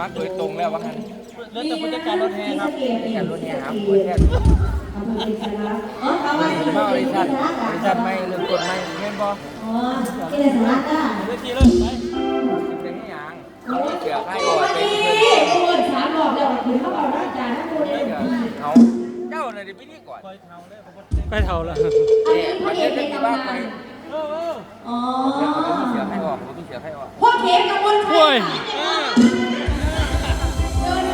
มัครโดยตรงแล้วว่างั้นเรื่องแต่ผู้จัดการรถแห่ครับการรถเนี่ยครับคนแค่อ๋อเอาไว้ที่มาออดิชั่นออดิชั่นไม่เริ่มกดไม่เห็นบ่อ๋อที่ไหนสาระก้าเวทีเลยไปเป็นที่ยังมีเสือให้ก่อนเป็นนี่เพื่อนโอ้ยสามรอบแล้วถึงเขาบอกว่าอาจารย์ทั้งคนเลยเขาเจ้าน่ะดิพี่นี่ก่อนคอยเท้าเลยผมก็ไปเท่าละเนี่ยประเทศจะมีบ้านไปเออเอออ๋อแล้วเขาจะมีเสือให้ออกเขามีเสือให้ออกพวกเทปกับมนชัยเดิน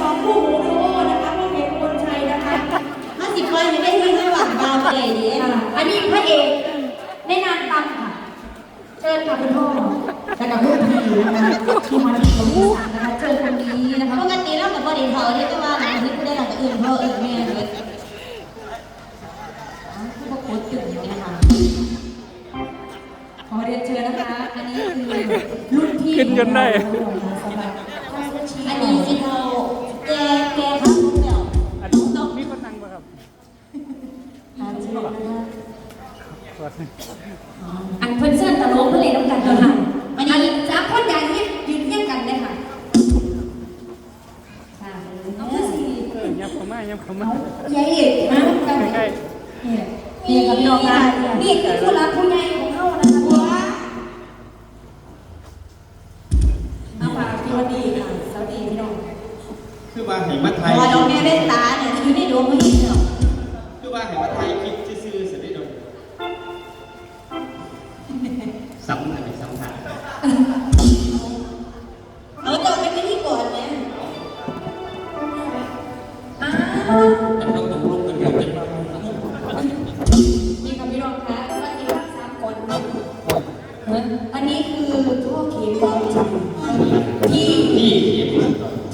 ของผู้หูดูโอนะคะพวกเทปกับมนชัยนะคะห้าสิบคนยังไม่ทิ้งระหว่างดาวไปเลยดีอันนี้พระเอกในนานตำค่ะ เชิญค่ะคุณพ่อและกับลูกพี่นะคะที่มาที่ผมนะคะเจอคนนี้นะคะปกติเรากับพ่อดีเขาเนี่ยก็ว่าหลังที่ไม่ได้หลังจากอื่นพ่อเออแม่เลยพวกโคตรจุดอย่างเงี้ยค่ะขอเรียนเชิญนะคะ อันนี้คือรุ่นพี่ขึ้นจนได้ Um,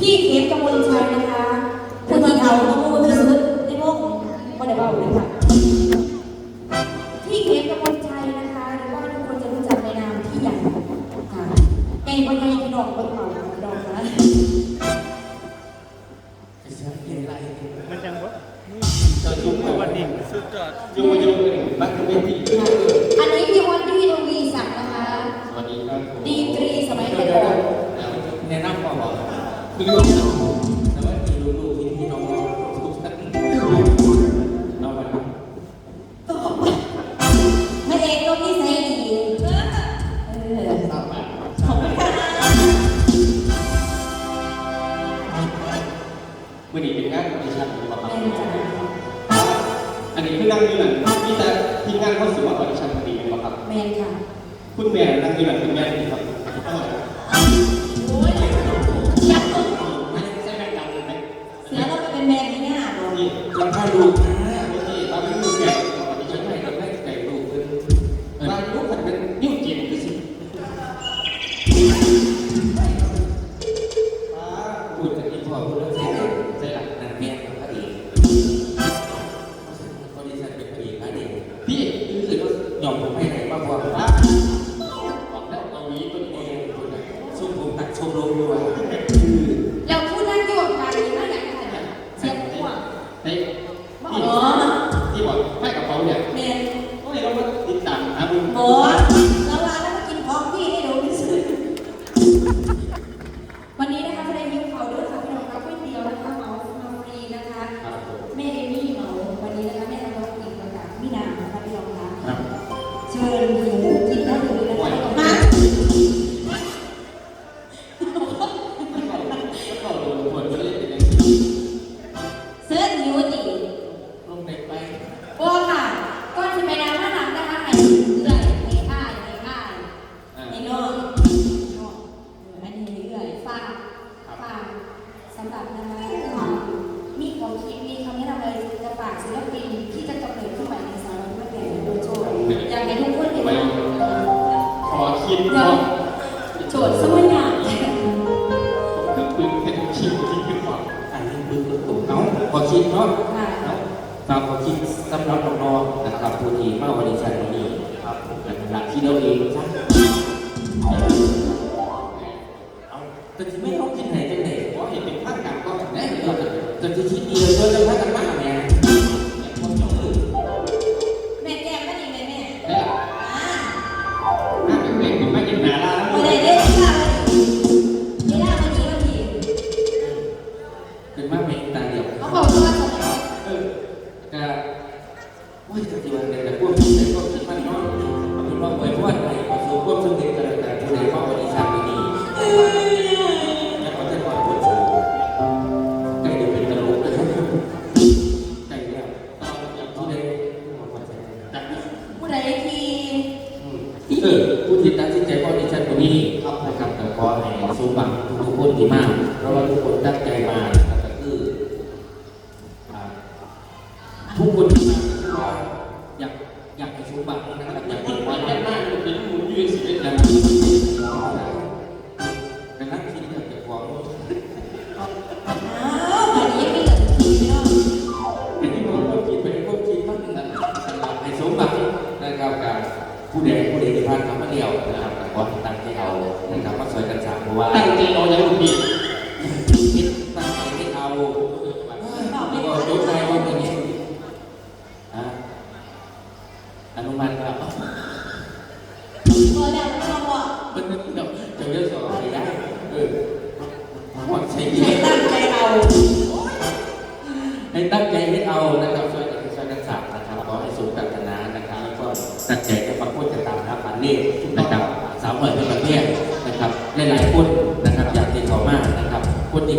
ขียนที่เข็มกำมลชัยนะคะผู้ที่เขาต้องพูดที่สุดในโลกวันเดียวเลยค่ะ คือนั่งอยู่หลังที่จะทีมงานเขาสื่อว่าออดิชั่นดีหรือเปล่าครับแม่ค่ะ คุณแม่นั่งอยู่หลังคุณแม่ดีครับ เนาะค่ะครับขอคิดสำหรับน้องๆนะครับผู้ที่มาวันนี้ชันนี้ครับเป็นหลักที่เราเองใช่เอาแต่ที่ไม่ต้องคิดไหนจังไหนเพราะเห็นเป็นภาพการก็แน่เลยแต่ที่คิดดีเลยเลยภาพกันมากแม่คนจงเลยแม่แก้มก็ดีไหมแม่เนี่ยอ่าน่าเป็นเด็กไม่กินนาลาแล้วไม่ได้เล่นค่ะไม่ได้วันนี้วันนี้ need. ีนอยังหงใจไม่เอาตั้งใจให้เอาตั้งใช้ให้ตั้งใจเอาตั้งใจให้เอานะครับช่วยกันช่วยกันสับนะครับขอให้สูงกันนะนะครับแล้วก็ตั้งใจจะมาพูดจะตามนะครับนี่นะครับสาวเหมือนที่ประเทศนะครับหลายๆคน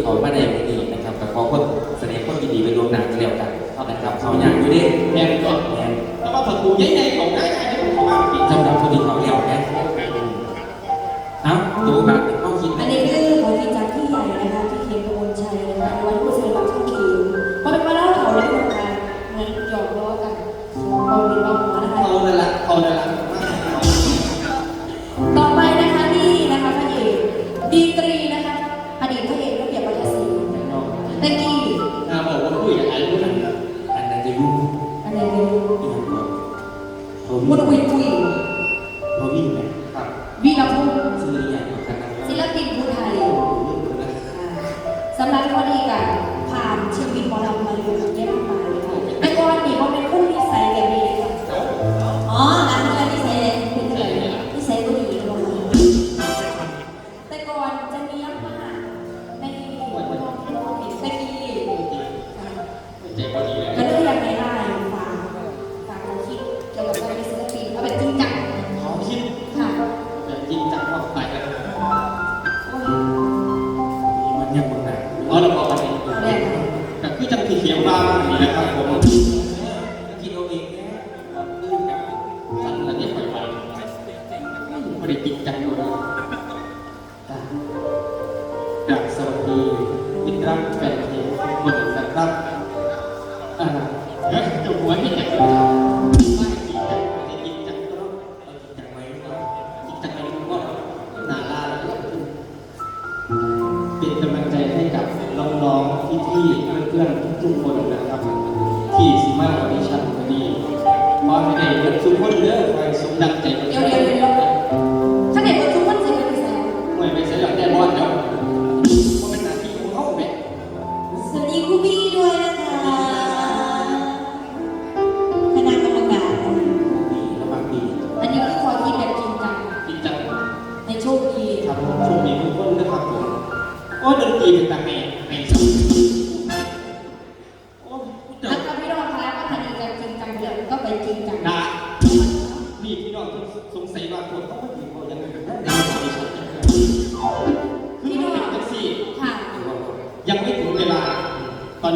เขามาในวันนี้นะครับแต่ขอคนเสดงควานดีๆไปรวมหนังเดียวกันเท่านั้นครับเขาอย่างอยู่ดิแม่ก็แม่แล้วก็ผักกูใหยในของได้ใหญ่ที่ผมขอมาสำหรับคนที่เขาเดียวนะเอ้าดูแบบเข้าคิดอันนี้คือของที่จากที่ใหญ่นะคะที่เขียนกระบวนชัยนะคะวันผู้ชายรับช่องเขียนเพรเป็นมาเล่าเขาเล่นกันเหมือนหยอกล้อกันเอาเป็นเอาหัวนะคะเอาเลยละเอาเลยละต่อไปนะคะนี่นะคะพระเอกดีก จะผิดเสียงบ้างนี่นะครับผมคิดเอาเองนะครับคือแบบท่านละเอียดไปไปไม่ได้จริงจังเลยดักสวัสดีมิตรรักแฟนเพลงบนนะครับอ่าเฮ้ยจบหัวที่ไหนที่ พื่อนทุกคนนะครับ ที่สามารถบริฉันวันนี้พอไม่ได้เกิดทุกคนเด้อ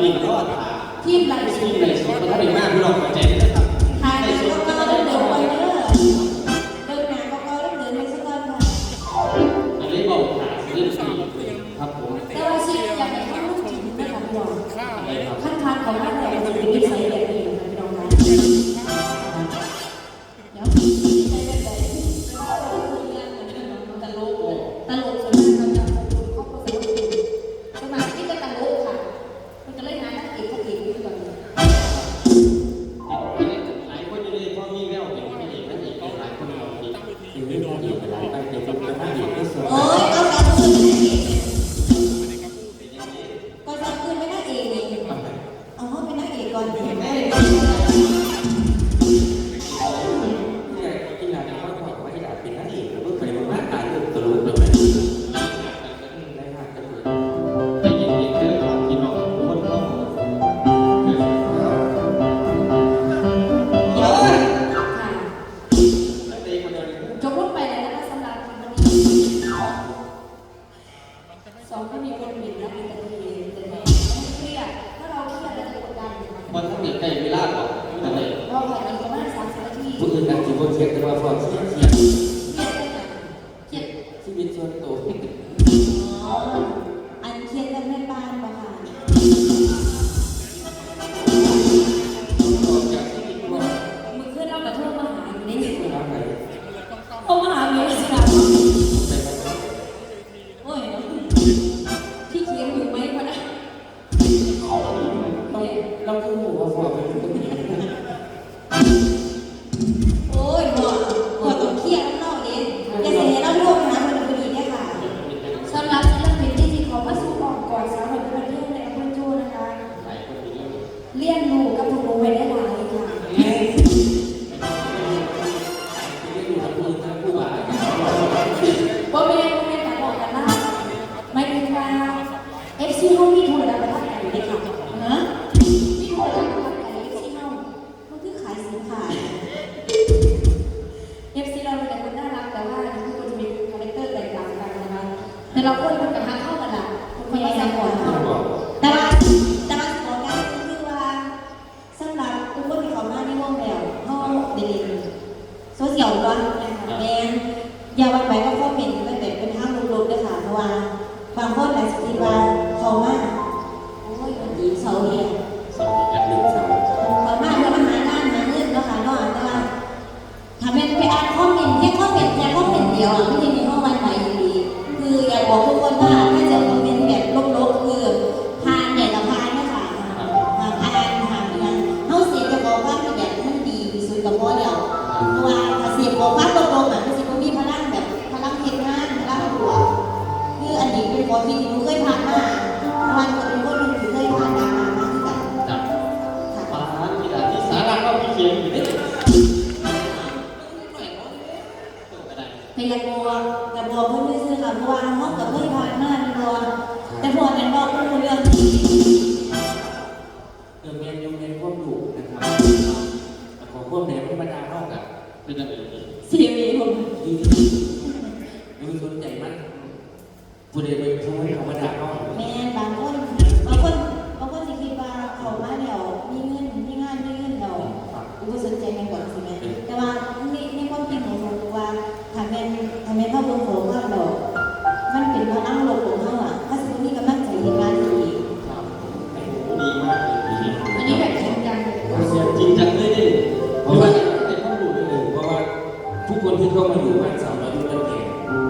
ยิ่งข้อถาที่ไรที่ไรสุดถ้าเป็นมากพี่น้องเข้าใจได้ครับ atitudine, anticonceptiva forte. ในกระบัวกระบัวพุ่อนเพื่อนค่ะบัว่าน้องกับเพื่อนพานมากในบัวแต่พอเป็นบอกผู้เรื่องเติมเงินยงเงินควบดุนะครับแต่ของควบแหนธรรมดาห้องกับเป็นอะไรสีวีผมดูสนใจมากคุณเดียวเป็นผู้ธรรมดาห้องแม่บางคน